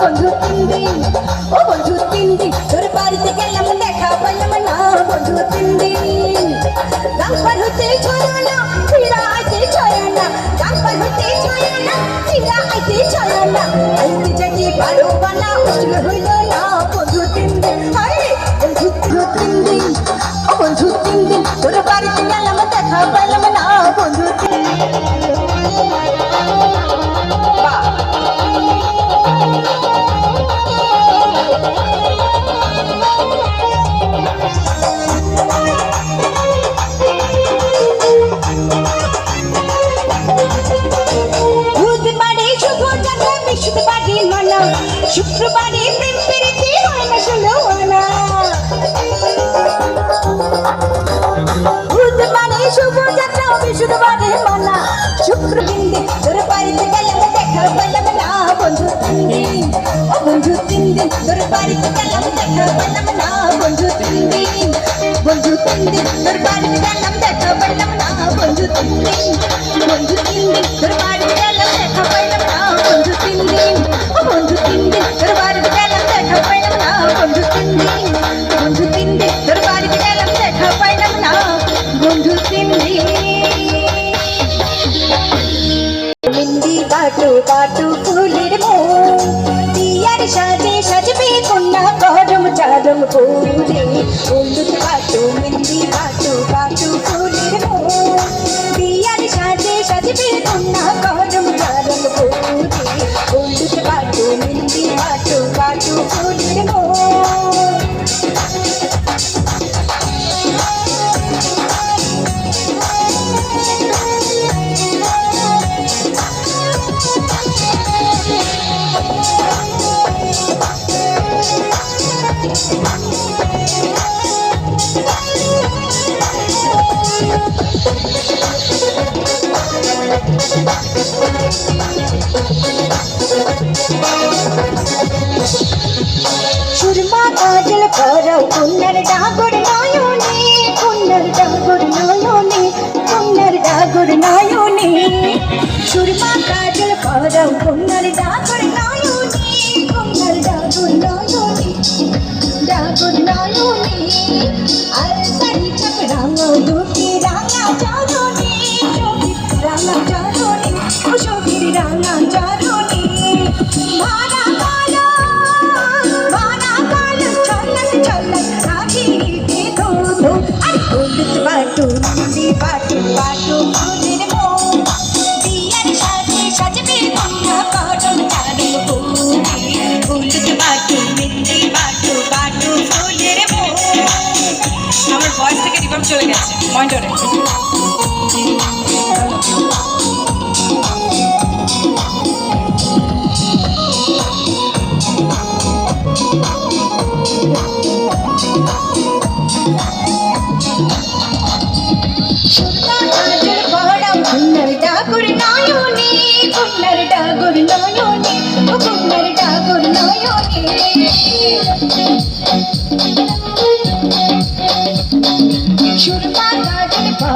বন্ধু তিন দিন ও বন্ধু তিন দিন তোর বাড়িতে গেলাম দেখা পেলাম না, বন্ধু তিন দিন গাম্পার হতে ছয় না, ফিরা আইতে ছয় না গাম্পার হতে ছয় না, ফিরা আইতে ছয় না। আইতে যদি পারো বানা মুশকিল হইল না, বন্ধু তিন দিন হায় বন্ধু তিন দিন ও বন্ধু তিন দিন তোর বাড়িতে গেলাম, দেখা পেলাম না, বন্ধু তিন ও বন্ধু তিন দিন তোর বাড়িতে গেলাম দেখা পেলাম না বন্ধু তিন দিন বন্ধু তিন দিন তোর বাড়িতে গেলাম দেখা পেলাম না বন্ধু তিন দিন বন্ধু তিন দিন তোর বাড়িতে গেলাম দেখা পেলাম না বন্ধু তিন দিন ও বন্ধু তিন দিন তোর বাড়িতে ফুলে হলুদ কাটু মেহেন্দি কাটু কাটু ফুলের দিয়ার সাজে সাজবে কন্যা করম চারম ফুলে হলুদ কাটু মেহেন্দি কাটু কাটু ফুলের মন সুরমা কাজল করও কুন্নর ডাগর নয়নে কুন্নর ডাগর নয়নে কুন্নর ডাগর নয়নে। সুরমা কাজল করও কুন্নর ডাগর মেহেন্দি বাটু বাটু ফুলের আমার ভয়েস থেকে রিভার্ব চলে গেছে মনিটরে